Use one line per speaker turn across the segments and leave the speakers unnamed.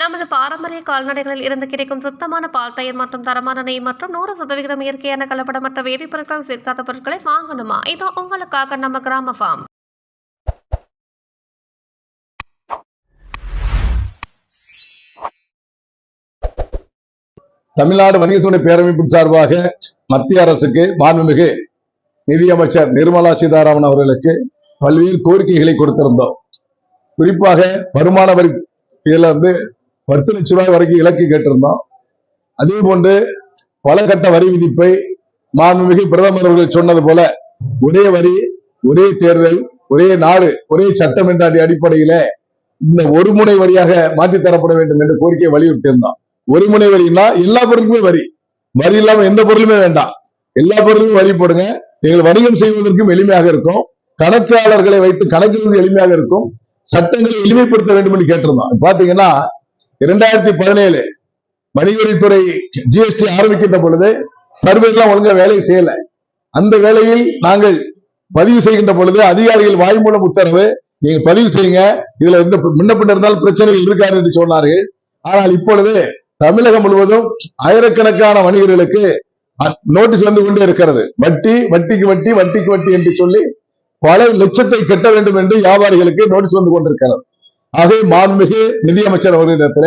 நமது பாரம்பரிய கால்நடைகளில் இருந்து கிடைக்கும் சுத்தமான பால் தயிர் மற்றும் தரமான நெய் மற்றும் நூறு சதவிகிதம் இயற்கையான கலப்படமற்ற வேதிப்பொருட்கள் சேர்க்காத பொருட்களை வாங்கணுமா? இதோ உங்களுக்காக நம்ம கிராம ஃபார்ம்.
தமிழ்நாடு வணிக சுனை பேரமைப்பின் சார்பாக மத்திய அரசுக்கு மாண்புமிகு நிதியமைச்சர் நிர்மலா சீதாராமன் அவர்களுக்கு பல்வேறு கோரிக்கைகளை கொடுத்திருந்தோம். குறிப்பாக வருமான வரி இதுல பத்து லட்ச ரூபாய் வரைக்கும் இலக்கு கேட்டிருந்தோம். அதே போன்று பல கட்ட வரி விதிப்பை மாண்புமிகு பிரதமர் அவர்கள் சொன்னது போல ஒரே வரி ஒரே தேர்தல் ஒரே நாடு ஒரே சட்டம் என்ற அடிப்படையில இந்த ஒரு முனை வரியாக மாற்றி தரப்பட வேண்டும் என்று கோரிக்கையை வலியுறுத்தியிருந்தோம். ஒரு முனை வரின்னா எல்லா பொருளுக்குமே வரி. வரி இல்லாம எந்த பொருளுமே வேண்டாம். எல்லா பொருளுமே வரி போடுங்க. நீங்கள் வணிகம் செய்வதற்கும் எளிமையாக இருக்கும். கணக்காளர்களை வைத்து கணக்கிடுவது எளிமையாக இருக்கும். சட்டங்களை எளிமைப்படுத்த வேண்டும் என்று கேட்டிருந்தோம். பாத்தீங்கன்னா இரண்டாயிரத்தி பதினேழு வணிகவரித்துறை ஜிஎஸ்டி ஆரம்பிக்கின்ற பொழுது சர்வேலாம் எல்லாம் ஒழுங்கா வேலை செய்யல. அந்த வேலையில் நாங்கள் பதிவு செய்கின்ற பொழுது அதிகாரிகள் வாய்மூலம் உத்தரவு நீங்க பதிவு செய்யுங்க. இதுல எந்த முன்ன பின்ன இருந்தாலும் பிரச்சனைகள் இருக்காது என்று சொன்னார்கள். ஆனால் இப்பொழுது தமிழகம் முழுவதும் ஆயிரக்கணக்கான வணிகர்களுக்கு நோட்டீஸ் வந்து கொண்டே இருக்கிறது. வட்டி வட்டிக்கு வட்டி வட்டிக்கு வட்டி என்று சொல்லி பல லட்சத்தை கட்ட வேண்டும் என்று வியாபாரிகளுக்கு நோட்டீஸ் வந்து கொண்டிருக்கிறது. ஆகவே மாண்புமிகு நிதியமைச்சர் அவர்களிடத்துல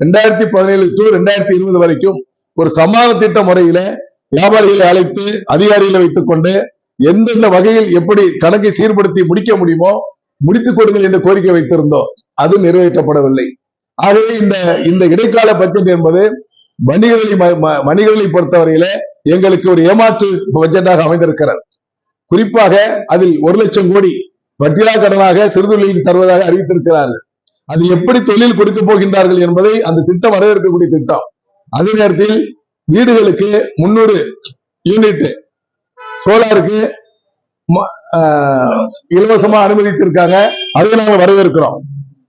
ரெண்டாயிரத்தி பதினேழு டு ரெண்டாயிரத்தி இருபது வரைக்கும் ஒரு சமாள திட்ட முறையில வியாபாரிகளை அழைத்து அதிகாரிகளை வைத்துக் கொண்டு எந்தெந்த வகையில் எப்படி கணக்கை சீர்படுத்தி முடிக்க முடியுமோ முடித்துக் கொடுங்கள் என்று கோரிக்கை வைத்திருந்தோம். அது நிறைவேற்றப்படவில்லை. ஆகவே இந்த இந்த இடைக்கால பட்ஜெட் என்பது வணிகர்களை வணிகர்களை பொறுத்தவரையில எங்களுக்கு ஒரு ஏமாற்று பட்ஜெட்டாக அமைந்திருக்கிறது. குறிப்பாக அதில் ஒரு லட்சம் கோடி வட்டிலா கடனாக சிறுதொழிலுக்கு தருவதாக அறிவித்திருக்கிறார்கள். அது எப்படி தொழில் கொடுக்க போகின்றார்கள் என்பதை அந்த திட்டம் வரவேற்கக்கூடிய திட்டம். அதே நேரத்தில் வீடுகளுக்கு முன்னூறு யூனிட் சோலாருக்கு இலவசமா அனுமதித்திருக்காங்க. அதை நாங்கள் வரவேற்கிறோம்.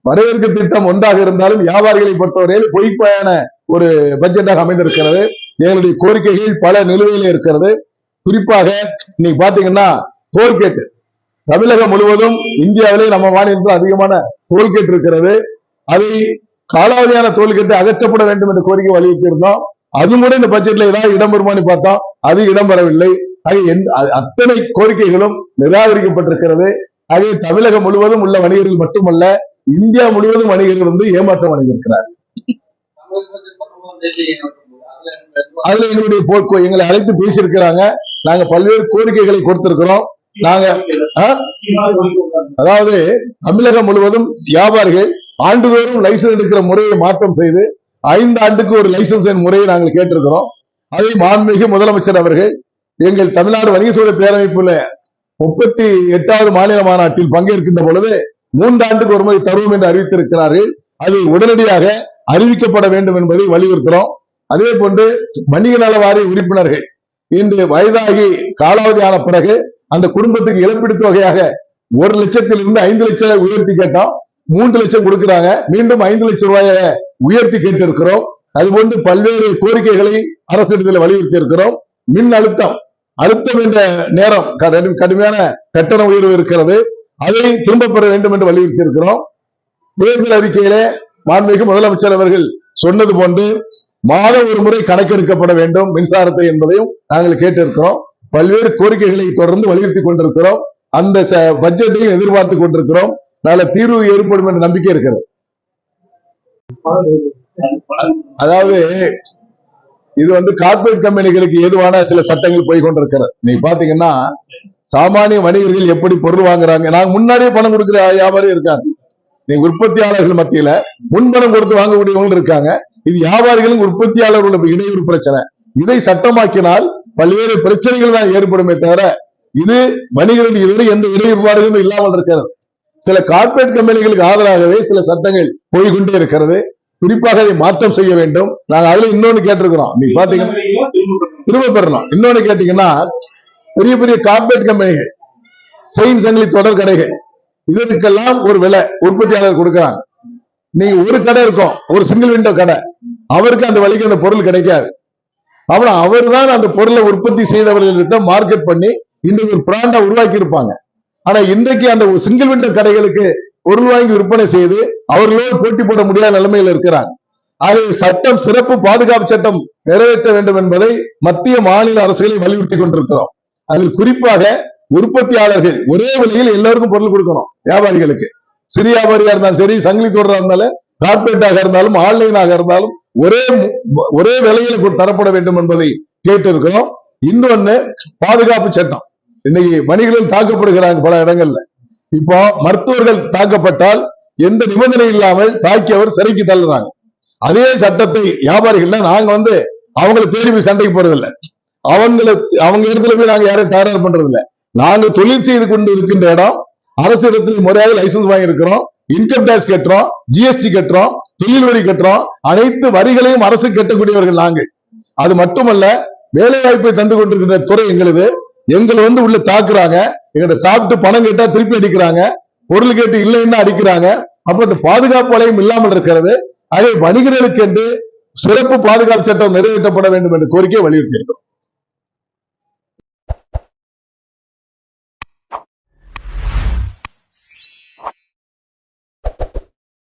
வரவேற்க திட்டம் ஒன்றாக இருந்தாலும் வியாபாரிகளை பொறுத்தவரையில் பொய்ப்பயான ஒரு பட்ஜெட்டாக அமைந்திருக்கிறது. எங்களுடைய கோரிக்கைகள் பல நிலுவையில் இருக்கிறது. குறிப்பாக இன்னைக்கு பாத்தீங்கன்னா டோல்கேட் தமிழகம் முழுவதும் இந்தியாவிலே நம்ம மாநிலத்தில் அதிகமான டோல்கேட் இருக்கிறது. அதை காலாவதியான டோல்கேட்டை அகற்றப்பட வேண்டும் என்ற கோரிக்கை வலியுறுத்தி இருந்தோம் அது கூட இந்த பட்ஜெட்ல ஏதாவது இடம் வருமானு பார்த்தோம் அது இடம் பெறவில்லை அத்தனை கோரிக்கைகளும் நிராகரிக்கப்பட்டிருக்கிறது. ஆகவே தமிழகம் முழுவதும் உள்ள வணிகர்கள் மட்டுமல்ல இந்தியா முழுவதும் வணிகர்கள் வந்து ஏமாற்றம் அடைந்திருக்கிறார் அதுல எங்களுடைய போக்கு எங்களை அழைத்து பேசியிருக்கிறாங்க. நாங்க பல்வேறு கோரிக்கைகளை கொடுத்திருக்கிறோம். நாங்க அதாவது தமிழகம் முழுவதும் வியாபாரிகள் ஆண்டுதோறும் லைசன்ஸ் எடுக்கிற முறையை மாற்றம் செய்து ஐந்து ஆண்டுக்கு ஒரு லைசன்ஸ் முறையை நாங்கள் கேட்டிருக்கிறோம். அதை மாண்புமிகு முதலமைச்சர் அவர்கள் எங்கள் தமிழ்நாடு வணிக சூழல் பேரமைப்புல முப்பத்தி எட்டாவது மாநில மாநாட்டில் பங்கேற்கின்ற பொழுது மூன்றாண்டுக்கு ஒரு முறை தருவோம் என்று அறிவித்திருக்கிறார்கள். அது உடனடியாக அறிவிக்கப்பட வேண்டும் என்பதை வலியுறுத்துறோம் அதே போன்று வணிக நல வாரிய உறுப்பினர்கள் இன்று வயதாகி காலாவதி ஆன பிறகு அந்த குடும்பத்துக்கு இழப்பீடு தொகையாக ஒரு லட்சத்திலிருந்து ஐந்து லட்சம் உயர்த்தி கேட்டோம் மூன்று லட்சம் கொடுக்கிறாங்க. மீண்டும் ஐந்து லட்சம் ரூபாயை உயர்த்தி கேட்டிருக்கிறோம். அதுபோன்று பல்வேறு கோரிக்கைகளை அரசிடத்தில் வலியுறுத்தி இருக்கிறோம் மின் அழுத்தம் அழுத்தம் என்ற நேரம் கடுமையான கட்டண உயர்வு இருக்கிறது. அதை திரும்ப பெற வேண்டும் என்று வலியுறுத்தி இருக்கிறோம் தேர்தல் அறிக்கையிலே மாண்புமிகு முதலமைச்சர் அவர்கள் சொன்னது போன்று மாதம் ஒரு முறை கணக்கெடுக்கப்பட வேண்டும். மின்சாரத்தை என்பதையும் நாங்கள் கேட்டிருக்கிறோம். பல்வேறு கோரிக்கைகளை தொடர்ந்து வலியுறுத்தி கொண்டிருக்கிறோம். அந்த பட்ஜெட்டையும் எதிர்பார்த்து கொண்டிருக்கிறோம். நல்ல தீர்வு ஏற்படும் என்ற நம்பிக்கை இருக்கிறது. அதாவது இது வந்து கார்பரேட் கம்பெனிகளுக்கு ஏதுவான சில சட்டங்கள் போய் கொண்டிருக்கிறது. நீங்க பாத்தீங்கன்னா சாமானிய வணிகர்கள் எப்படி பொருள் வாங்குறாங்க? நாங்க முன்னாடியே பணம் கொடுக்கிற வியாபாரி இருக்காங்க. நீங்க உற்பத்தியாளர்கள் மத்தியில முன்பணம் கொடுத்து வாங்கக்கூடியவங்க இருக்காங்க. இது வியாபாரிகளும் உற்பத்தியாளர்களும் இடையூறு பிரச்சனை. இதை சட்டமாக்கினால் பல்வேறு பிரச்சனைகள் தான் ஏற்படுமே தவிர இது வணிகர்கள் இதுவரை எந்த இடையூறுபாடுகளும் இல்லாமல் இருக்கிறது. சில கார்ப்பரேட் கம்பெனிகளுக்கு ஆதரவாகவே சில சட்டங்கள் போய்கொண்டே இருக்கிறது. குறிப்பாக அதை மாற்றம் செய்ய வேண்டும். நாங்க அதுல இன்னொன்னு கேட்டிருக்கிறோம். நீங்க பாத்தீங்கன்னா திரும்ப பெறணும். இன்னொன்னு கேட்டீங்கன்னா பெரிய பெரிய கார்பரேட் கம்பெனிகள் செயின் சங்கிலி தொடர் கடைகள் இதற்கெல்லாம் ஒரு விலை உற்பத்தியாளர் கொடுக்கறாங்க. நீங்க ஒரு கடை இருக்கும் ஒரு சிங்கிள் விண்டோ கடை. அவருக்கு அந்த வழிக்கு அந்த பொருள் கிடைக்காது. அவன் அவர் தான் அந்த பொருளை உற்பத்தி செய்தவர்களிடத்த மார்க்கெட் பண்ணி இன்றைக்கு ஒரு பிராண்டா உருவாக்கி இருப்பாங்க ஆனா இன்றைக்கு அந்த சிங்கிள் விண்டோ கடைகளுக்கு பொருள் வாங்கி விற்பனை செய்து அவர்களோடு போட்டி போட முடியாத நிலைமையில் இருக்கிறாங்க. ஆகவே சட்டம் சிறப்பு பாதுகாப்பு சட்டம் நிறைவேற்ற வேண்டும் என்பதை மத்திய மாநில அரசுகளை வலியுறுத்தி கொண்டிருக்கிறோம். அதில் குறிப்பாக உற்பத்தியாளர்கள் ஒரே வழியில் எல்லாருக்கும் பொருள் கொடுக்கணும். வியாபாரிகளுக்கு. சிறிய வியாபாரியா இருந்தாலும் சரி சங்கிலி தொடரா இருந்தாலும் கார்பரேட்டாக இருந்தாலும் ஆன்லைனாக இருந்தாலும் ஒரே ஒரே விலையில தரப்பட வேண்டும் என்பதை கேட்டு இருக்கிறோம் இன்னொன்னு பாதுகாப்பு சட்டம். இன்னைக்கு வணிகர்கள் தாக்கப்படுகிறாங்க பல இடங்கள்ல. இப்போ மருத்துவர்கள் தாக்கப்பட்டால் எந்த நிபந்தனை இல்லாமல் தாக்கியவர் சிறைக்கு தள்ளுறாங்க. அதே சட்டத்தை வியாபாரிகள்ல நாங்க வந்து அவங்களை தேடி போய் சண்டைக்கு போறதில்ல. அவங்கள அவங்க இடத்துல போய் நாங்க யாரையும் தகராறு பண்றது நாங்க தொழில் செய்து கொண்டு இருக்கின்ற இடம் அரசு இடத்துல முறையாக லைசன்ஸ் வாங்கியிருக்கிறோம். இன்கம் டேக்ஸ் கட்டுறோம். ஜிஎஸ்டி கட்டுறோம். தொழில் வரி கட்டுறோம். அனைத்து வரிகளையும் அரசு கட்டக்கூடியவர்கள் நாங்கள். அது மட்டுமல்ல வேலை வாய்ப்பை தந்து கொண்டிருக்கின்ற துறை எங்களது. எங்களை வந்து உள்ள தாக்குறாங்க. எங்கிட்ட சாப்பிட்டு பணம் கேட்டா திருப்பி அடிக்கிறாங்க. பொருள் கேட்டு இல்லைன்னா அடிக்கிறாங்க. அப்ப இந்த பாதுகாப்பு வளையம் இல்லாமல் இருக்கிறது. ஆகவே வணிகர்களுக்கு என்று சிறப்பு பாதுகாப்பு சட்டம் நிறைவேற்றப்பட வேண்டும் என்ற கோரிக்கையை வலியுறுத்தி இருக்கிறோம்